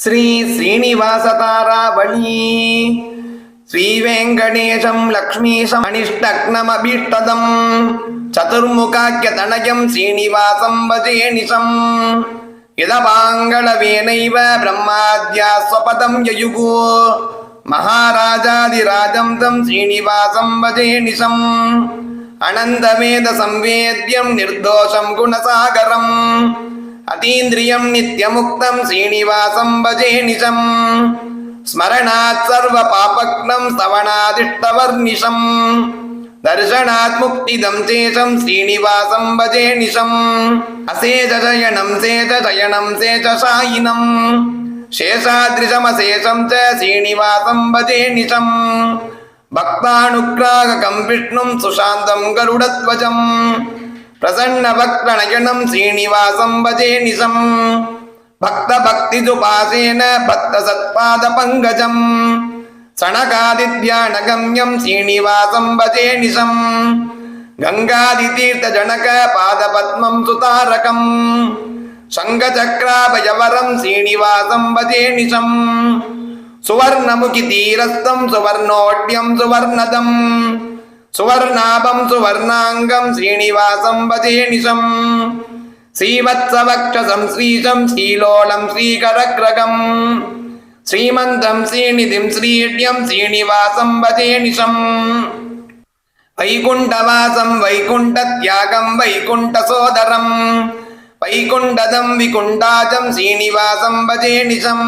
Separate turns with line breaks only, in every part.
శ్రీ శ్రీనివాసతారావళీ శ్రీవేంకటేశం లక్ష్మీశం అనిష్టగ్నమభీష్టదం చతుర్ముఖాఖ్యతనయం శ్రీనివాసం భజే నిశం ఇదపాంగళవేనైవ బ్రహ్మాద్యా స్వపదం యయుగు మహారాజాదిరాజం తం శ్రీనివాసం భజే నిశం అనంతవేద సంవేద్యం నిర్దోషం గుణసాగరం भक्तीन्द्रियं नित्यमुक्तं श्रीनिवासं भजे निशम् स्मरणात् सर्वपापग्नं स्तवनादिष्टवर्निशम् दर्शनात् मुक्तिदं शेषं श्रीनिवासं भजे निशम् असेजयनं सेजयनं सेजशायिनम् शेषादृशमशेषं च श्रीनिवासं भजे निशम् भक्तानुग्राहकं विष्णुं सुशान्तं गरुडध्वजम् பிரசன்னபக்தநயனம் ஸ்ரீனிவாசம் பஜே நிசம் பக்த பக்தி துபாசேன பக்த சத்பாத பங்கஜம் சனகாதித்யானகம்யம் ஸ்ரீனிவாசம் பஜே நிசம் கங்காதிதீர்த்த ஜனக பாத பத்மம் சுதாரகம் சங்கச்சக்ராபயவரம் ஸ்ரீனிவாசம் பஜே நிசம் சுவர்ணமுகி தீரஸ்தம் சுவர்ணோட்யம் சுவர்ணதம் സുവർണാപം സുവർണാംഗം ശ്രീനിവാസം വജേനിശം ശ്രീവത്സവക്ഷസം ശ്രീശം ശ്രീലോളം ശ്രീകരഗ്രഗം ശ്രീമന്തം ശ്രീനിധിം ശ്രീഢ്യം ശ്രീനിവാസം വജേനിശം വൈകുണ്ഠവാസം വൈകുണ്ഠത്യാഗം വൈകുണ്ഠസോദരം വൈകുണ്ഠതം വികുണ്ഠാജം ശ്രീനിവാസം ഭജേണിശം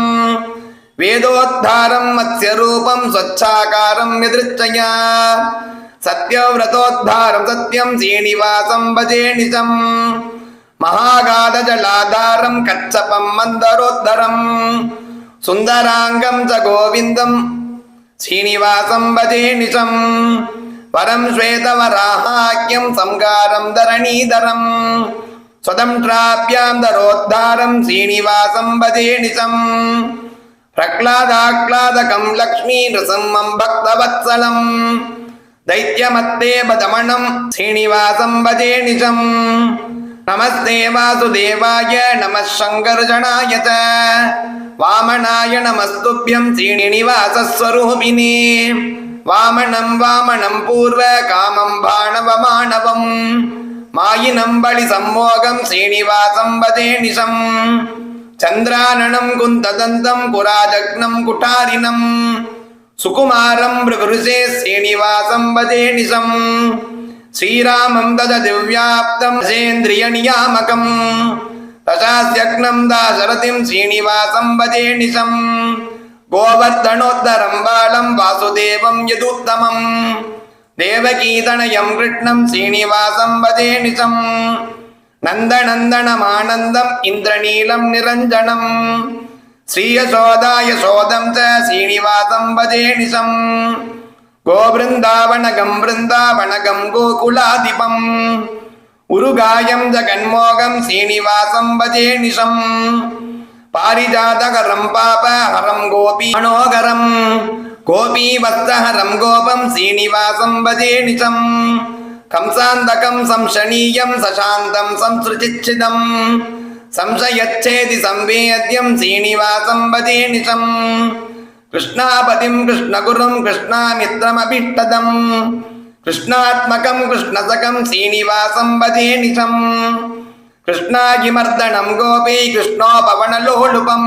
വേദോദ്ധാരം മത്സ്യരൂപം സ്വച്ഛാകാരം യദൃച്ഛയാ सत्यव्रतोद्धारं सत्यं श्रीनिवासं भजे निशम् महागाधजलाधारं कच्छपं मन्दरोद्धरं सुन्दराङ्गं च गोविन्दं श्रीनिवासं भजे निशम् वरं श्वेतवराहाख्यं संगारं धरणीधरं स्वदं प्राप्यां धरोद्धारं श्रीनिवासं भजे निशम् प्रह्लादाह्लादकं लक्ष्मीनृसिंहं भक्तवत्सलम् दैत्यमत्तेव दमणं श्रीनिवासं भजे निजम् नमस्ते वासुदेवाय नमः शङ्कर्षणाय च वामनाय नमस्तुभ्यं श्रीनिवासस्वरूपिणे वामनं वामनं पूर्व कामं भाणवमानवम् मायिनं बलिसम्मोघं श्रीनिवासं वदे निशम् चन्द्राननं कुन्तदन्तं कुराजग्नं कुटारिणम् சுகுமாரம் பிரபுருஷே ஸ்ரீனிவாசம் வதே நிசம். ஸ்ரீராமம் தத திவ்யாப்தம் சேந்திரிய நியாமகம் தசாஸ்யக்னம் தாசரதிம் ஸ்ரீனிவாசம் வதே நிசம். கோவர்தனோத்தரம் பாலம் வாசுதேவம் யதுத்தமம். தேவகீதனயம் கிருஷ்ணம் ஸ்ரீனிவாசம் வதே நிசம். நந்தநந்தனமானந்தம் இந்திரநீலம் நிரஞ்சனம். ஸ்ரீயசோதாய சோதம் ச ஸ்ரீனிவாசம் வதேனிசம் கோபிருந்தாவனகம் பிருந்தாவனகம் கோகுலாதிபம். உருகாயம் ஜகன்மோகம் ஸ்ரீனிவாசம் வதேனிசம் பாரிஜாதகரம் பாப ஹரம் கோபி மனோகரம். கோபி வஸ்தஹரம் கோபம் ஸ்ரீனிவாசம் வதேனிசம் கம்சாந்தகம் சம்சனீயம் சசாந்தம் சம்சிருச்சிச்சிதம் సంశయచ్చేది సంవేద్యం శ్రీనివాసం భజే నిశం కృష్ణాపతిం కృష్ణగురుం కృష్ణామిత్రమభిష్టదం. కృష్ణాత్మకం కృష్ణసకం శ్రీనివాసం భజే నిశం కృష్ణాజిమర్దనం గోపీ కృష్ణోపవనలోలుపం.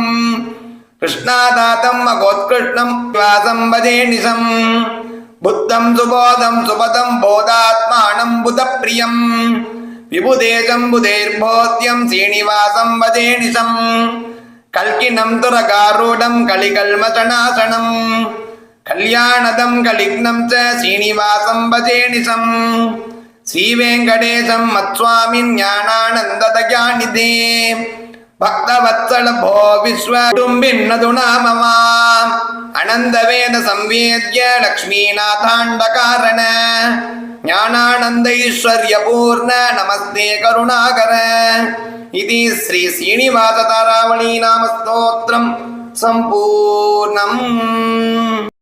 కృష్ణాదాతం మగోత్కృష్ణం వాసం వదే నిశం బుద్ధం సుబోధం సుపదం బోధాత్మానం బుధప్రియం. ప్రియం விபுதேஜம்புதேர்போத்யம் சீனிவாசம் வதேனிசம் கல்கினம் துரகாரூடம் கலிகல்மதனாசனம் கல்யாணதம் கலிக்னம் ச சீனிவாசம் வதேனிசம் ஸ்ரீவேங்கடேசம் மத்வாமி ஞானானந்ததயானிதே भक्तवत्सलभो विश्वकुटुम्बिन्नदुनामवा अनन्दवेदसंवेद्य लक्ष्मीनाथाण्डकारण। ஞானானந்த ஈஸ்வர்ய பூர்ண நமஸ்தே கருணாகர. இது ஸ்ரீ சீனிவாச நாமஸ்தோத்திரம். சம்பூர்ணம்.